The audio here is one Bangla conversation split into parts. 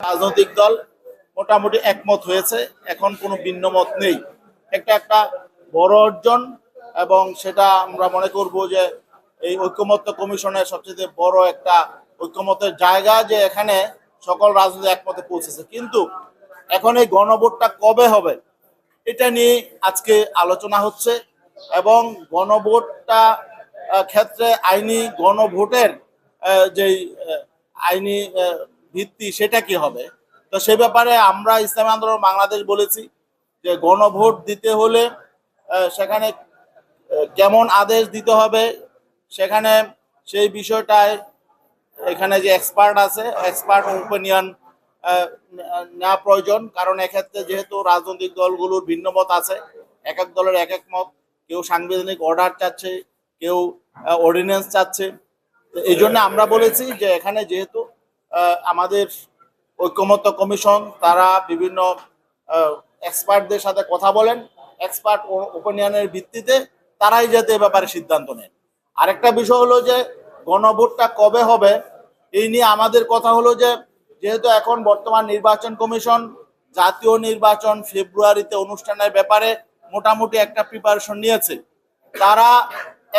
রাজনৈতিক দল মোটামুটি একমত হয়েছে। এখন কোনো ভিন্ন মত নেই। একটা একটা বড় অর্জন এবং সেটা আমরা মনে করব যে এই ঐক্যমত্য কমিশনের সবচেয়ে বড় একটা ঐক্যমতের জায়গা যে এখানে সকল রাজনীতি একমতে পৌঁছেছে। কিন্তু এখন এই গণভোটটা কবে হবে, এটা নিয়ে আজকে আলোচনা হচ্ছে এবং গণভোটটা ক্ষেত্রে আইনি গণভোটের যেই আইনি ভিত্তি সেটা কি হবে? তো সে ব্যাপারে আমরা ইসলামী আন্দোলন বাংলাদেশ বলেছি যে গণভোট দিতে হলে সেখানে কেমন আদেশ দিতে হবে, সেখানে সেই বিষয়টায় এখানে যে এক্সপার্ট আছে এক্সপার্ট ওপিনিয়ন নেওয়া প্রয়োজন। কারণ এক্ষেত্রে যেহেতু রাজনৈতিক দলগুলোর ভিন্ন মত আছে, এক এক দলের এক এক মত। কেউ সাংবিধানিক অর্ডার চাচ্ছে, কেউ অর্ডিন্যান্স চাচ্ছে। এই জন্য আমরা বলেছি যে এখানে যেহেতু আমাদের ঐক্যমত্য কমিশন, তারা বিভিন্ন এক্সপার্টদের সাথে কথা বলেন, এক্সপার্ট ওপিনিয়নের ভিত্তিতে তারাই যাতে এ ব্যাপারে সিদ্ধান্ত নেন আরেকটা বিষয় হলো যে, গণভোটটা কবে হবে, এই নিয়ে আমাদের কথা হলো যে, যেহেতু এখন বর্তমান নির্বাচন কমিশন, জাতীয় নির্বাচন ফেব্রুয়ারিতে অনুষ্ঠানের ব্যাপারে মোটামুটি একটা প্রিপারেশন নিয়েছে। তারা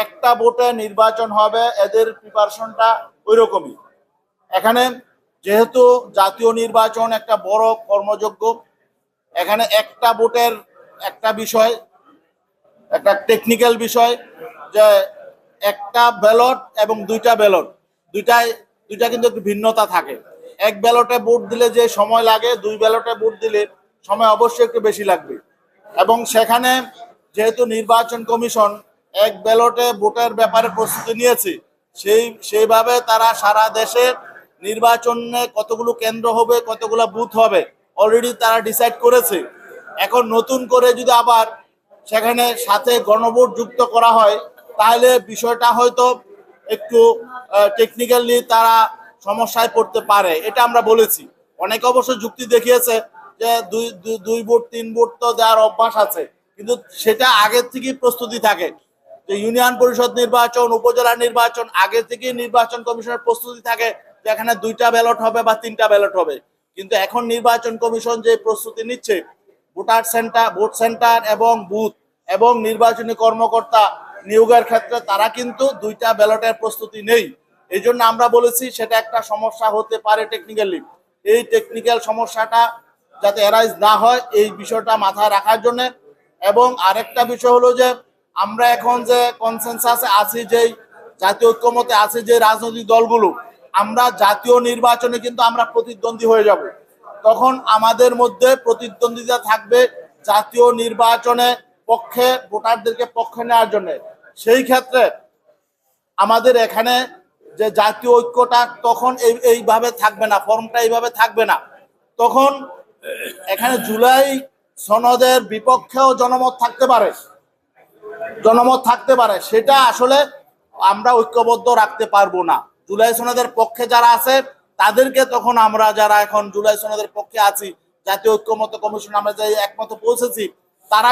একটা ভোটে নির্বাচন হবে, এদের প্রিপারেশনটা ওই রকমই এখানে যেহেতু জাতীয় নির্বাচন একটা বড় কর্মযোগ্য, এখানে একটা ভোটের একটা বিষয়, একটা টেকনিক্যাল বিষয় যে একটা ব্যালট এবং দুইটা ব্যালট দুইটাই, দুইটা কিন্তু একটু ভিন্নতা থাকে। এক ব্যালটে ভোট দিলে যে সময় লাগে, দুই ব্যালটে ভোট দিলে সময় অবশ্যই একটু বেশি লাগবে। এবং সেখানে যেহেতু নির্বাচন কমিশন এক ব্যালটে ভোটের ব্যাপারে প্রস্তুতি নিয়েছে, সেই, সেইভাবে তারা সারা দেশে নির্বাচনে কতগুলো কেন্দ্র হবে, কতগুলো বুথ হবে অলরেডি তারা ডিসাইড করেছে। এখন নতুন করে যদি আবার সেখানে সাথে গণভোট যুক্ত করা হয়, তাহলে বিষয়টা হয়তো একটু টেকনিক্যালি তারা সমস্যায় পড়তে পারে। এটা আমরা বলেছি। অনেকে অবশ্য যুক্তি দেখিয়েছে যে দুই, দুই- ভোট, তিন ভোট তো দেওয়ার অভ্যাস আছে। কিন্তু সেটা আগের থেকেই প্রস্তুতি থাকে। যে ইউনিয়ন পরিষদ নির্বাচন, উপজেলা নির্বাচন, আগে থেকেই নির্বাচন কমিশনের প্রস্তুতি থাকে। এখানে দুইটা ব্যালট হবে বা তিনটা ব্যালট হবে। কিন্তু এখন নির্বাচন কমিশন যে প্রস্তুতি নিচ্ছে, ভোটার সেন্টার, ভোট সেন্টার এবং বুথ এবং নির্বাচনী কর্মকর্তা নিয়োগের ক্ষেত্রে তারা কিন্তু দুইটা ব্যালটের প্রস্তুতি নেই। এই জন্য আমরা বলেছি সেটা একটা সমস্যা হতে পারে টেকনিক্যালি এই টেকনিক্যাল সমস্যাটা যাতে এরাইজ না হয়, এই বিষয়টা মাথায় রাখার জন্য। এবং আরেকটা বিষয় হলো যে, আমরা এখন যে কনসেনসাসে আছি, যেই জাতীয় ঐক্যমতে আছে যে রাজনৈতিক দলগুলো আমরা জাতীয় নির্বাচনে কিন্তু আমরা প্রতিদ্বন্দ্বী হয়ে যাব। তখন আমাদের মধ্যে প্রতিদ্বন্দ্বিতা থাকবে জাতীয় নির্বাচনে পক্ষে, ভোটারদেরকে পক্ষে নেওয়ার জন্য। সেই ক্ষেত্রে আমাদের এখানে যে জাতীয় ঐক্যটা তখন এই, এইভাবে থাকবে না, ফর্মটা এইভাবে থাকবে না। তখন এখানে জুলাই সনদের বিপক্ষেও জনমত থাকতে পারে। জনমত থাকতে পারে। সেটা আসলে আমরা ঐক্যবদ্ধ রাখতে পারব না। জুলাই সনদের পক্ষে যারা আছে, তাদেরকে তখন আমরা যারা এখন জুলাই সনদের পক্ষে আছি, জাতীয় ঐক্যমত কমিশন, আমরা যে একমত পৌঁছেছি